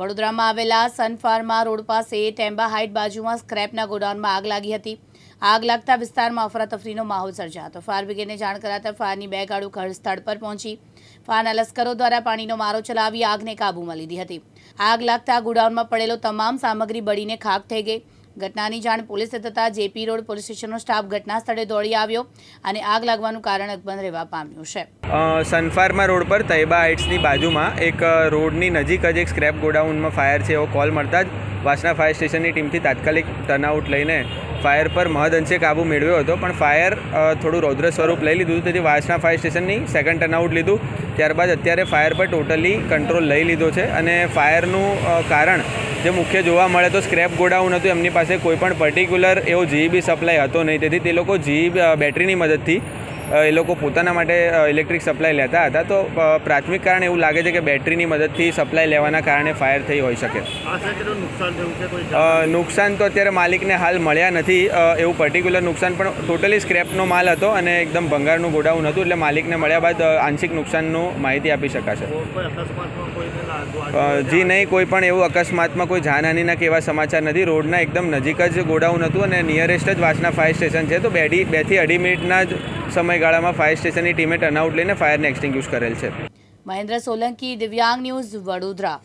વડોદરામાં આવેલા સનફાર્મા રોડ પાસે ટેમ્બા હાઇટ બાજુમાં સ્ક્રેપના ગોડાઉનમાં આગ લાગી હતી. આગ લાગતા વિસ્તારમાં અફરાતફરીનો માહોલ સર્જાયો હતો. ફાયર બ્રિગેડને જાણ કરાતા ફાયરની બે ગાડું ઘર સ્થળ પર પહોંચી. ફાયરના લશ્કરો દ્વારા પાણીનો મારો ચલાવી આગને કાબૂમાં લીધી હતી. આગ લાગતા ગોડાઉનમાં પડેલો તમામ સામગ્રી બળીને ખાક થઈ ગઈ. ઘટનાની જાણ પોલીસે થતાં જેપી રોડ પોલીસ સ્ટેશનનો સ્ટાફ ઘટના સ્થળે દોડી આવ્યો અને આગ લાગવાનું કારણ અકબંધ રહેવા પામ્યું છે. સનફાર્મા રોડ પર તૈબા હાઇટ્સની બાજુમાં એક રોડની નજીક જ એક સ્ક્રેપ ગોડાઉનમાં ફાયર છે એવો કોલ મળતા જ વાસણા ફાયર સ્ટેશનની ટીમથી તાત્કાલિક ટર્નઆઉટ લઈને ફાયર પર મહદઅંશે કાબૂ મેળવ્યો હતો, પણ ફાયર થોડું રૌદ્ર સ્વરૂપ લઈ લીધું તેથી વાસણા ફાયર સ્ટેશનની સેકન્ડ ટર્નઆઉટ લીધું. ત્યારબાદ અત્યારે ફાયર પર ટોટલી કંટ્રોલ લઈ લીધો છે અને ફાયરનું કારણ જે મુખ્ય જોવા મળે તો સ્ક્રેપ ગોડાઉન હતું એમની પાસે કોઈ પણ પર્ટિક્યુલર એવો જીઈબી સપ્લાય હતો નહીં. તેથી તે લોકો જીઈ બેટરીની મદદથી અ, એ લોકો પોતાના માટે ઇલેક્ટ્રિક સપ્લાય લેતા હતા. તો પ્રાથમિક કારણ એવું લાગે છે કે બેટરીની મદદથી સપ્લાય લેવાના કારણે ફાયર થઈ હોઈ શકે. નુકસાન તો અત્યારે માલિકને હાલ મળ્યા નથી. એવું પર્ટિક્યુલર નુકસાન પણ ટોટલી સ્ક્રેપનો માલ હતો અને એકદમ ભંગારનું ગોડાઉન હતું એટલે માલિકને મળ્યા બાદ આંશિક નુકસાનનું માહિતી આપી શકાશે. જી નહીં કોઈ પણ એવું અકસ્માતમાં કોઈ જાનહાનિના કેવા સમાચાર નથી. રોડના એકદમ નજીક જ ગોડાઉન હતું અને નિયરેસ્ટ જ વાસના ફાયર સ્ટેશન છે. તો બેથી બેથી અઢી મિનિટના જ સમયગાળામાં ફાયર સ્ટેશનની ટીમે ટર્નઆઉટ લઈને ફાયરને એક્સટિંગ્યુશ કરેલ છે. મહેન્દ્ર સોલંકી, દિવ્યાંગ ન્યૂઝ વડોદરા.